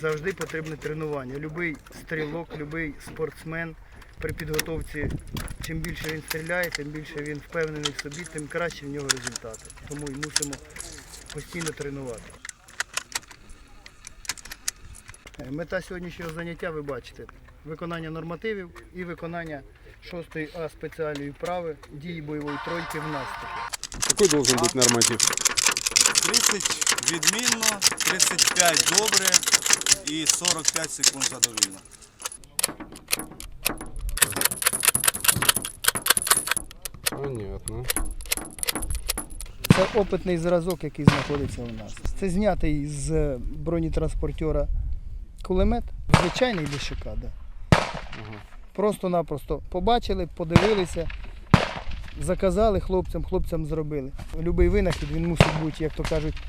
Завжди потрібне тренування. Любий стрілок, любий спортсмен при підготовці, чим більше він стріляє, тим більше він впевнений в собі, тим краще в нього результати. Тому і мусимо постійно тренувати. Е, Мета сьогоднішнього заняття ви бачите. Виконання нормативів і виконання 6 А спеціальної вправи дії бойової тройки в наступі. Какой должен быть норматив? 30 відмінно, 35 добре і 45 секунд задовільно. Понятно. Це опитний зразок, який знаходиться у нас. Це знятий з бронетранспортера кулемет, звичайний ДШК. Да. Просто-напросто побачили, подивилися, заказали хлопцям, хлопцям зробили. Любий винахід він мусить бути, як то кажуть,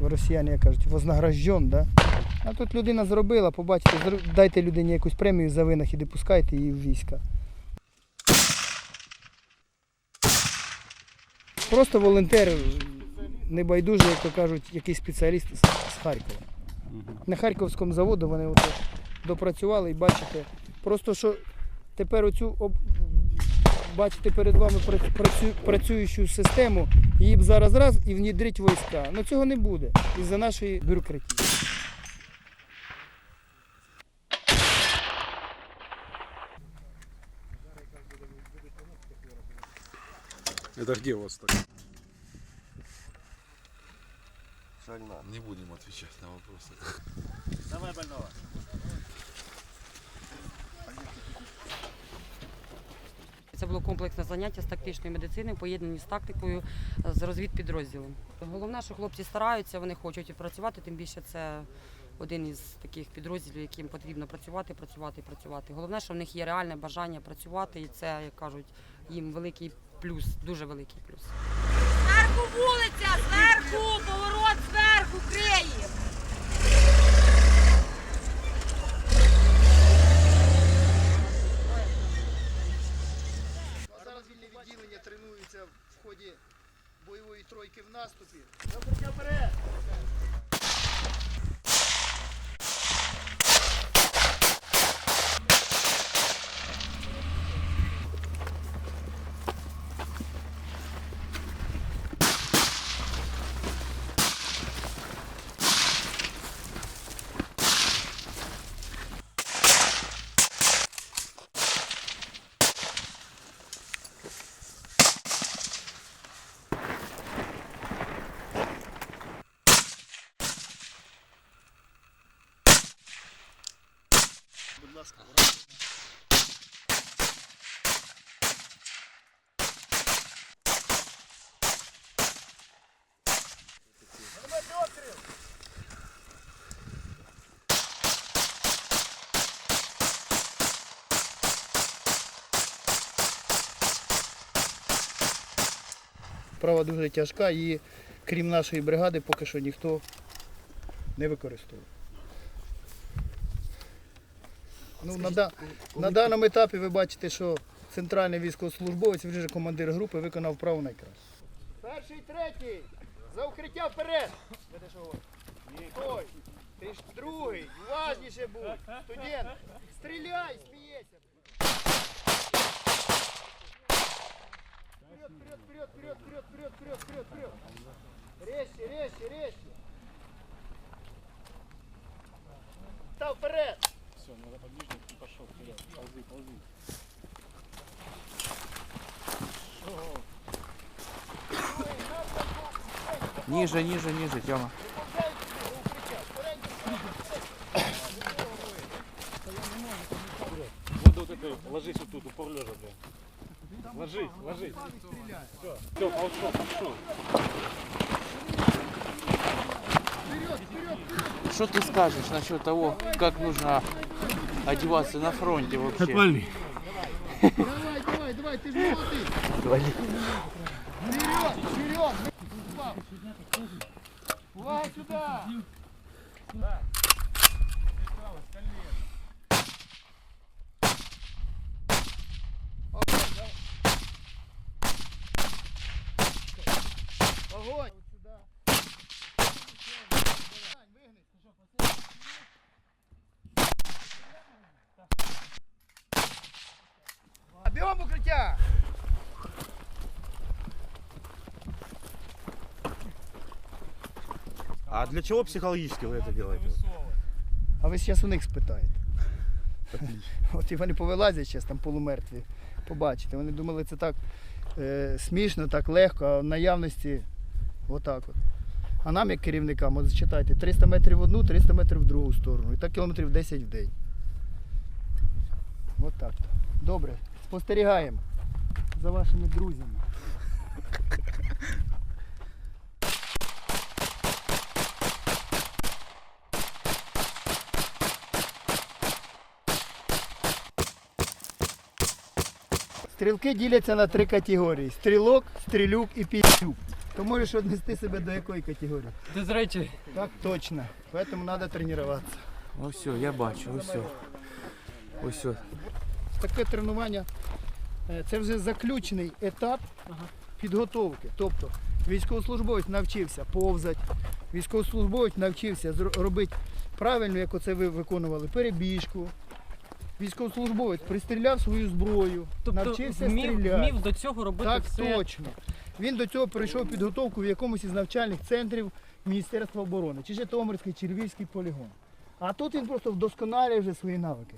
росіяни як кажуть, вознагражден. Да? А тут людина зробила, побачите, дайте людині якусь премію за винахід і пускайте її в війська. Просто волонтер, небайдужий, як то кажуть, якийсь спеціаліст з, Харкова. На Харківському заводу вони от допрацювали і бачите, просто що тепер оцю. Бачите перед вами працю... працюючу систему, її б зараз раз і внідрить війська. Ну цього не буде із-за нашої бюрократії. Это где у вас так? Не будем отвечать на вопросы. Це було комплексне заняття з тактичної медицини, поєднані з тактикою е, з розвідпідрозділом. Головне, що хлопці стараються, вони хочуть працювати, тим більше це один із таких підрозділів, яким потрібно працювати, працювати, працювати. Головне, що в них є реальне бажання працювати, і це, як кажуть, їм великий плюс, дуже великий плюс. Зверху вулиця, зверху, поворот зверху, криє. clear. Будь ласка, Справа дуже тяжка і крім нашої бригади поки що ніхто не використовує. Ну, на, на даному етапі ви бачите, що центральний військовослужбовець, вже командир групи, виконав право найкраще. Перший, третій. За укриття вперед. Стой. Ти ж другий. Уважніше будь. Студент. Стріляй, смієшся. Вперед, вперед, вперед, вперед, вперед, вперед, вперед, вперед. Резче, резче, резче. Та вперед. Ниже, ниже, ниже, Тёма. Вот вот это, ложись вот тут, упор лежа, бля. Ложись, ложись. Все, все, пошел, пошел. Что ты скажешь насчет того, как нужно одеваться на фронте вообще? Отвали. Давай, давай, давай, ты же молодый. Вперед, вперед. Давай сюда. Огонь. Огонь. Бігом в! А для чего психологически вы это делаете? А ви зараз у них спитаєте. От і вони повилазять зараз там полумертві. Побачите. Вони думали, це так е, смішно, так легко, а в наявності отак от. А нам, як керівникам, от зачитайте, 300 метрів в одну, 300 метрів в другу сторону. І так кілометрів 10 в день. От так. Добре. Спостерігаємо за вашими друзями. Стрілки діляться на три категорії: стрілок, стрілюк і підлюк. То можеш віднести себе до якої категорії? Ти з речі. Так точно. Поэтому треба тренуватися. Ось все, я бачу, ось все. Ось все. Таке тренування е, це вже заключений етап підготовки. Тобто військовослужбовець навчився повзати, військовослужбовець навчився робити правильно, як оце ви виконували, перебіжку. Військовослужбовець пристріляв свою зброю, навчився стріляти. вмів до цього робити Так точно. Він до цього пройшов підготовку в якомусь із навчальних центрів Міністерства оборони, чи Житомирський, чи Львівський полігон. А тут він просто вдосконалює вже свої навики.